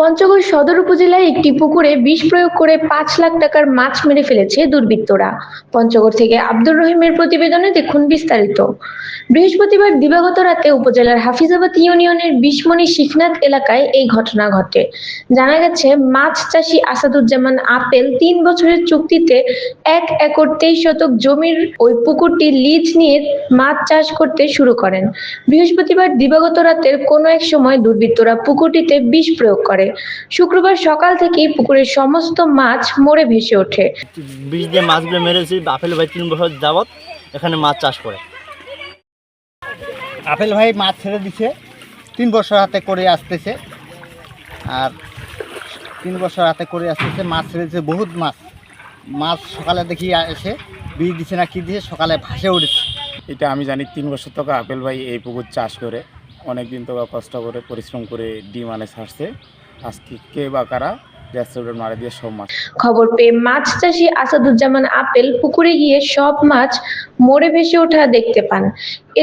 পঞ্চগড় সদর উপজেলায় একটি পুকুরে বিষ প্রয়োগ করে পাঁচ লাখ টাকার মাছ মেরে ফেলেছে দুর্বৃত্তরা। পঞ্চগড় থেকে আব্দুর রহিমের প্রতিবেদনে দেখুন বিস্তারিত। বৃহস্পতিবার দিবাগত রাতে উপজেলার হাফিজাবাদ ইউনিয়নের বিশমণি শিখনাথ এলাকায় এই ঘটনা ঘটে। জানা গেছে, মাছ চাষি আসাদুজ্জামান আপেল তিন বছরের চুক্তিতে এক একর তেইশ শতক জমির ওই পুকুরটি লিজ নিয়ে মাছ চাষ করতে শুরু করেন। বৃহস্পতিবার দিবাগত রাতের কোনো এক সময় দুর্বৃত্তরা পুকুরটিতে বিষ প্রয়োগ করে। শুক্রবার সকাল থেকেই পুকুরের সমস্ত মাছ মরে ভেসে ওঠে। বিষ দিয়ে মাছগুলো মেরেছি আপেল ভাই তিন বছর যাবত এখানে মাছ চাষ করে। আপেল ভাই মাছ ছেড়ে দিছে তিন বছর হাতে করে আসতেছে। আর তিন বছর হাতে করে আসতেছে মাছ ছেড়ে দিছে বহুত মাছ। মাছ সকালে দেখি এসে বীজ দিছে না কি দিছে সকালে ভাসে উঠেছে। এটা আমি জানি তিন বছর থেকে আপেল ভাই এই পুকুর চাষ করে অনেক দিন থেকে কষ্ট করে পরিশ্রম করে ডিম আনে ছাড়ছে। আজকে কে বা কারা মারা দিয়ে সব মাছ। খবর পেয়ে মাছ চাষি আসাদুজ্জামান আপেল পুকুরে গিয়ে সব মাছ মরে ভেসে ওঠা দেখতে পান।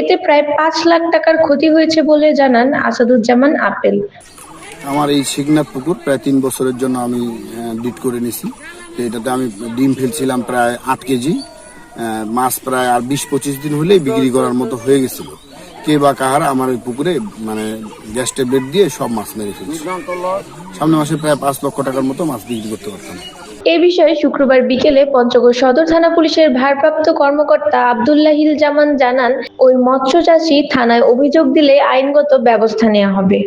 এতে প্রায় পাঁচ লাখ টাকার ক্ষতি হয়েছে বলে জানান আসাদুজ্জামান আপেল। আমার এই শিকনাথ পুকুর প্রায় তিন বছরের জন্য আমি ডিট করে নিছি। তো এটাতে আমি ডিম ফেলছিলাম প্রায় আট কেজি। মাছ প্রায় আর বিশ পঁচিশ দিন হলেই বিক্রি করার মতো হয়ে গেছিল। কে বা কাহারা আমার এই পুকুরে মানে গ্যাস ট্যাবলেট দিয়ে সব মাছ মেরে ফেলছে। সামনে মাসে প্রায় পাঁচ লক্ষ টাকার মতো মাছ বিক্রি করতে পারতাম। এ বিষয়ে শুক্রবার বিকেলে পঞ্চগড় সদর থানা পুলিশের ভারপ্রাপ্ত কর্মকর্তা আবদুল্লাহিল জামান জানান, ওই মৎস্য চাষী থানায় অভিযোগ দিলে আইনগত ব্যবস্থা নেওয়া হবে।